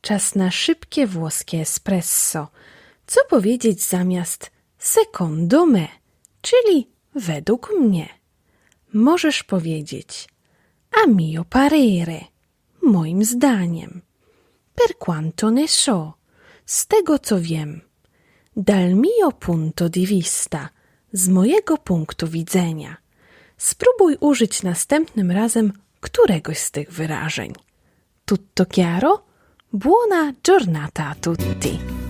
Czas na szybkie włoskie espresso. Co powiedzieć zamiast secondo me, czyli według mnie? Możesz powiedzieć a mio parere, moim zdaniem. Per quanto ne so, z tego co wiem. Dal mio punto di vista, z mojego punktu widzenia. Spróbuj użyć następnym razem któregoś z tych wyrażeń. Tutto chiaro? Buona giornata a tutti!